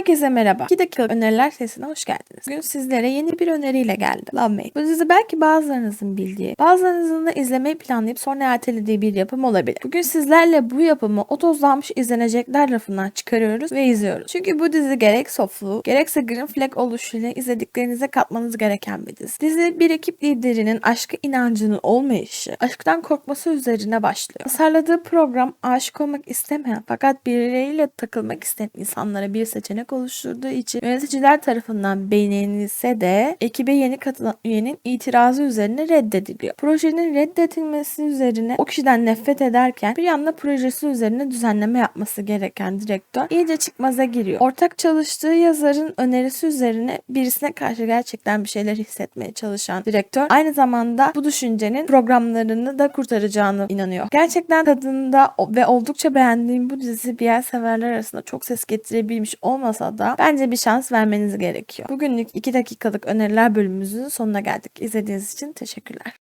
Herkese merhaba. 2 dakikalık öneriler sesine hoş geldiniz. Bugün sizlere yeni bir öneriyle geldim. Love Made. Bu dizi belki bazılarınızın bildiği, bazılarınızın da izlemeyi planlayıp sonra ertelediği bir yapım olabilir. Bugün sizlerle bu yapımı o tozlanmış izlenecekler rafından çıkarıyoruz ve izliyoruz. Çünkü bu dizi gerek sofluğu, gerekse green flag oluşuyla izlediklerinize katmanız gereken bir dizi. Dizi bir ekip liderinin aşkı inancının olmayışı, aşktan korkması üzerine başlıyor. Tasarladığı program aşık olmak istemeyen fakat birileriyle takılmak isteyen insanlara bir seçenek oluşturduğu için yöneticiler tarafından beğenilse de ekibe yeni katılan üyenin itirazı üzerine reddediliyor. Projenin reddedilmesi üzerine o kişiden nefret ederken bir yanda projesi üzerine düzenleme yapması gereken direktör iyice çıkmaza giriyor. Ortak çalıştığı yazarın önerisi üzerine birisine karşı gerçekten bir şeyler hissetmeye çalışan direktör aynı zamanda bu düşüncenin programlarını da kurtaracağını inanıyor. Gerçekten tadında ve oldukça beğendiğim bu dizi diğer severler arasında çok ses getirebilmiş olmasa da bence bir şans vermeniz gerekiyor. Bugünlük 2 dakikalık öneriler bölümümüzün sonuna geldik. İzlediğiniz için teşekkürler.